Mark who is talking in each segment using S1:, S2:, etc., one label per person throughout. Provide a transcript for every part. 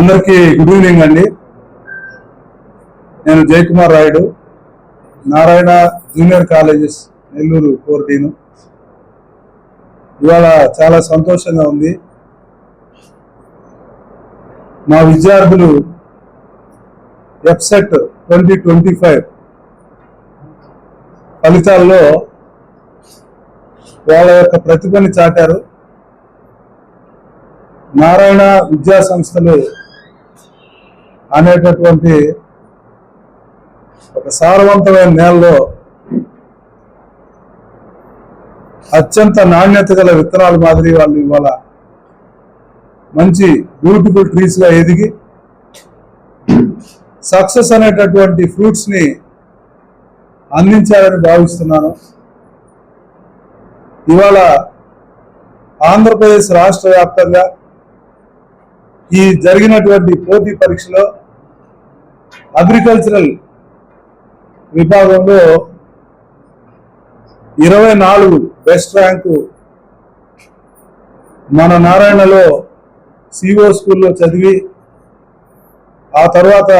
S1: అందరికీ good evening అండి. నేను Jayakumar Rayudu Narayana junior colleges Nellore four dean ఇవాళ చాలా సంతోషంగా ఉంది. మా విద్యార్థులు ఎఫ్సెట్ ట్వంటీ ట్వంటీ ఫైవ్ ఫలితాల్లో వాళ్ళ యొక్క ప్రతిభని చాటారు. నారాయణ విద్యా సంస్థలు అనేటటువంటి ఒక సారవంతమైన నేలలో అత్యంత నాణ్యత గల విత్తనాల మాదిరి వాళ్ళు ఇవాళ మంచి బ్యూటిఫుల్ ట్రీస్గా ఎదిగి సక్సెస్ అనేటటువంటి ఫ్రూట్స్ని అందించాలని భావిస్తున్నాను. ఇవాళ ఆంధ్రప్రదేశ్ రాష్ట్ర వ్యాప్తంగా ఈ జరిగినటువంటి పోటీ పరీక్షలో అగ్రికల్చరల్ విభాగంలో ఇరవై నాలుగు బెస్ట్ ర్యాంకు మన నారాయణలో సిఓ స్కూల్లో చదివి ఆ తర్వాత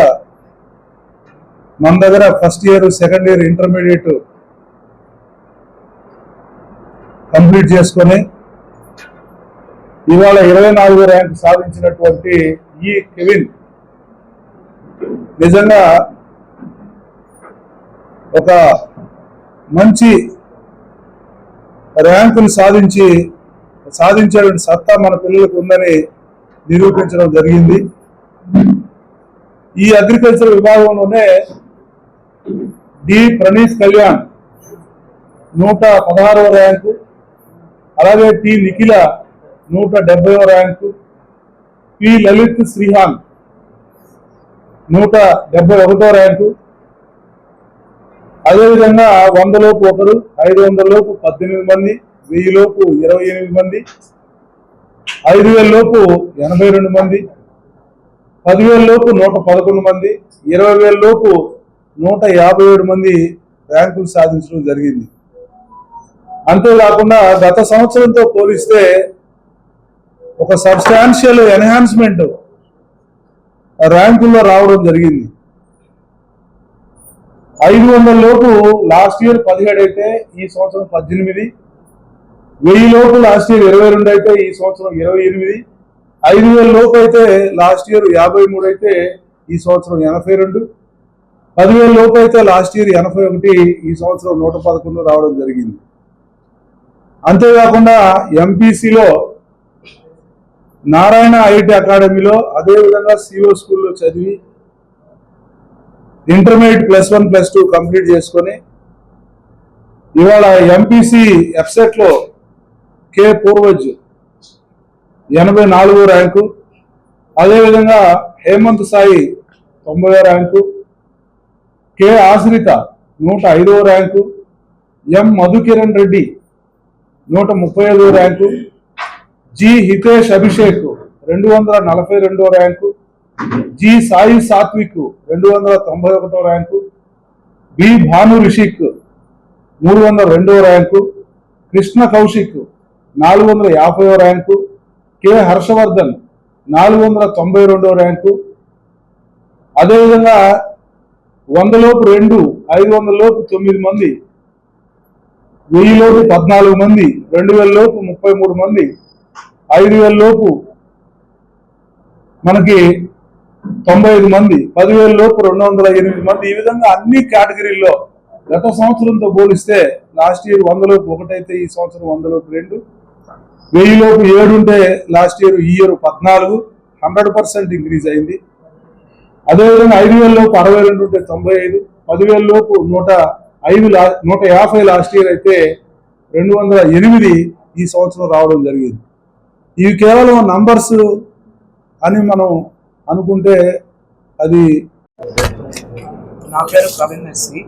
S1: మన దగ్గర first year second year intermediate complete చేసుకొని ఇవాళ ఇరవై నాలుగు ర్యాంక్ సాధించినటువంటి ఈ కెవిన్ నిజంగా ఒక మంచి ర్యాంకులు సాధించి సాధించేటువంటి సత్తా మన పిల్లలకు ఉందని నిరూపించడం జరిగింది. ఈ అగ్రికల్చర్ విభాగంలోనే డి. ప్రణీత్ కళ్యాణ్ నూట పదహారవ ర్యాంకు అలాగే టి. నిఖిల నూట డెబ్బైవ ర్యాంకు పి. లలిత్ శ్రీహాన్ నూట డెబ్బై ఒకటో ర్యాంకు. అదేవిధంగా వంద లోపు ఒకరు ఐదు వందల లోపు పద్దెనిమిది మంది వెయ్యి లోపు ఇరవై ఎనిమిది మంది ఐదు వేల లోపు ఎనభై రెండు మంది పదివేల లోపు నూట పదకొండు మంది ఇరవై వేల లోపు నూట యాభై ఏడు మంది ర్యాంకులు సాధించడం జరిగింది. అంతేకాకుండా గత సంవత్సరంతో పోలిస్తే ఒక సబ్స్టాన్షియల్ ఎన్హాన్స్మెంట్ ర్యాంకుల్లో రావడం జరిగింది. ఐదు వందల లోపు లాస్ట్ ఇయర్ పదిహేడు అయితే ఈ సంవత్సరం పద్దెనిమిది. వెయ్యి లోపు లాస్ట్ ఇయర్ ఇరవై రెండు అయితే ఈ సంవత్సరం ఇరవై ఎనిమిది. ఐదు వేల లోపు అయితే లాస్ట్ ఇయర్ యాభై మూడు అయితే ఈ సంవత్సరం ఎనభై రెండు. పదివేల లోపు అయితే లాస్ట్ ఇయర్ ఎనభై ఒకటి ఈ సంవత్సరం నూట పదకొండు రావడం జరిగింది. అంతేకాకుండా ఎంపీసీలో నారాయణ ఐఐటి అకాడమీలో అదేవిధంగా సిఓ స్కూల్లో చదివి intermediate plus one plus two complete చేసుకొని ఇవాళ ఎంపీసీ ఎఫ్సెట్లో కే కె పూర్వజ్ ఎనభై నాలుగో ర్యాంకు అదేవిధంగా హేమంత్ సాయి తొంభై ర్యాంకు కె ఆశ్రిత నూట ఐదవ ర్యాంకు ఎం మధుకిరణ్ రెడ్డి నూట ముప్పై ఐదవ ర్యాంకు జి హితేష్ అభిషేక్ రెండు వందల నలభై రెండో ర్యాంకు జి సాయి సాత్విక్ రెండు వందల తొంభై ఒకటో ర్యాంకు బి భాను రిషిక్ మూడు వందల రెండో ర్యాంకు కృష్ణ కౌశిక్ నాలుగు వందల యాభైవ ర్యాంకు కె హర్షవర్ధన్ నాలుగు వందల తొంభై రెండో ర్యాంకు. అదేవిధంగా వందలోపు రెండు ఐదు వందలలోపు తొమ్మిది మంది వెయ్యిలోపు పద్నాలుగు మంది రెండు వేలలోపు ముప్పై మూడు మంది ఐదు వేల లోపు మనకి తొంభై ఐదు మంది పదివేల లోపు రెండు వందల ఎనిమిది మంది. ఈ విధంగా అన్ని కేటగిరీల్లో గత సంవత్సరంతో పోలిస్తే లాస్ట్ ఇయర్ వందలోపు ఒకటైతే ఈ సంవత్సరం వందలోపు రెండు. వెయ్యి లోపు ఏడు ఉంటే లాస్ట్ ఇయర్ ఈ ఇయర్ పద్నాలుగు. హండ్రెడ్ పర్సెంట్ ఇంక్రీజ్ అయింది. అదేవిధంగా ఐదు వేల లోపు అరవై రెండు ఉంటే తొంభై ఐదు. పదివేల లోపు నూట ఐదు లా నూట యాభై లాస్ట్ ఇయర్ అయితే రెండు వందల ఎనిమిది ఈ సంవత్సరం రావడం జరిగింది. ఇవి కేవలం నంబర్స్ అని మనం అనుకుంటే అది
S2: నా పేరు ప్రవీణ్ ఎస్సి.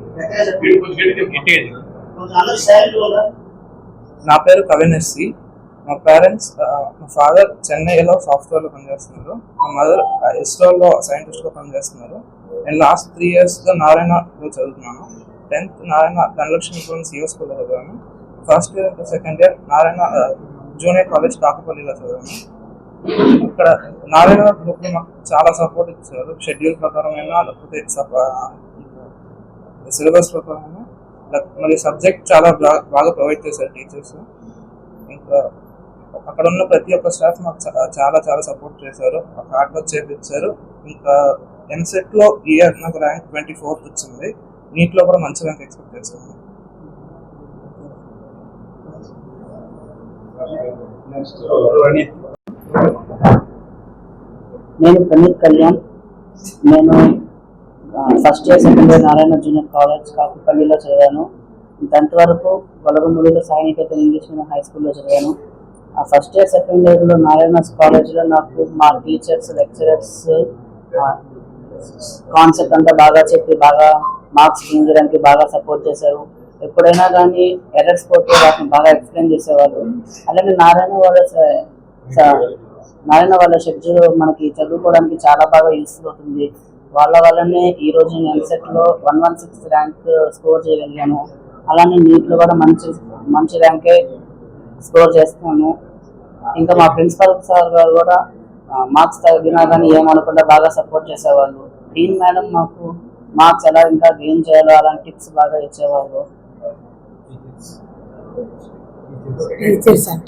S2: నా పేరు కవిన్ సి మా పేరెంట్స్ మా ఫాదర్ చెన్నైలో సాఫ్ట్వేర్లో పనిచేస్తున్నారు. మా మదర్ ఇస్రోలో సైంటిస్ట్గా పనిచేస్తున్నారు. నేను లాస్ట్ త్రీ ఇయర్స్గా నారాయణలో చదువుతున్నాను. టెన్త్ నారాయణ ధనలక్ష్మి సిఓ స్కూల్లో చదివాను. First year second year Narayana junior college కాకపల్లిలో చదివాను. ఇక్కడ నారాయణ గ్రూప్ మాకు చాలా సపోర్ట్ ఇచ్చారు షెడ్యూల్ ప్రకారమైనా లేకపోతే సిలబస్ ప్రకారమైనా లైక్ మరి సబ్జెక్ట్ చాలా బాగా బాగా ప్రొవైడ్ చేశారు టీచర్స్ ఇంకా అక్కడ ఉన్న ప్రతి ఒక్క స్టాఫ్ మాకు చాలా చాలా సపోర్ట్ చేశారు. హార్డ్ వర్క్ చేపించారు. ఇంకా ఎంసెట్లో ఇయర్ నాకు ర్యాంక్ ట్వంటీ ఫోర్త్ వచ్చింది నీట్లో కూడా మంచి ర్యాంక్ ఎక్స్పెక్ట్ చేశాను
S3: నేను ప్రణీత్ కళ్యాణ్. నేను first year second year Narayana junior college కాకుపల్లిలో చదివాను. టెన్త్ వరకు వలగమూడిలో సాయినికేతన్ ఇంగ్లీష్ మీడియం హై స్కూల్లో చదివాను. ఆ ఫస్ట్ ఇయర్ సెకండ్ ఇయర్లో నారాయణ కాలేజ్లో నాకు మా టీచర్స్ లెక్చరర్స్ కాన్సెప్ట్ అంతా బాగా చెప్పి బాగా మార్క్స్ చేయడానికి బాగా సపోర్ట్ చేశారు. ఎప్పుడైనా కానీ ఎర్రర్స్ పోతే వాటిని బాగా ఎక్స్ప్లెయిన్ చేసేవాళ్ళు. అలాగే నారాయణ వాళ్ళ స- నారాయణ వాళ్ళ షెడ్యూల్ మనకి చదువుకోవడానికి చాలా బాగా యూస్ఫుల్ అవుతుంది. వాళ్ళ వల్లనే ఈ రోజు నేను ఎంసెట్లో one one six rank score చేయగలిగాను. అలానే నీట్లో కూడా మంచి మంచి ర్యాంకే స్కోర్ చేస్తున్నాను. ఇంకా మా ప్రిన్సిపల్ సార్ గారు కూడా మార్క్స్ తగ్గినా కానీ ఏమనకుండా బాగా సపోర్ట్ చేసేవాళ్ళు. డీన్ మేడం మాకు మార్క్స్ ఎలా ఇంకా గెయిన్ చేయాలో అలాంటి టిప్స్ బాగా ఇచ్చేవాళ్ళు.
S4: టీచర్స్ అంటే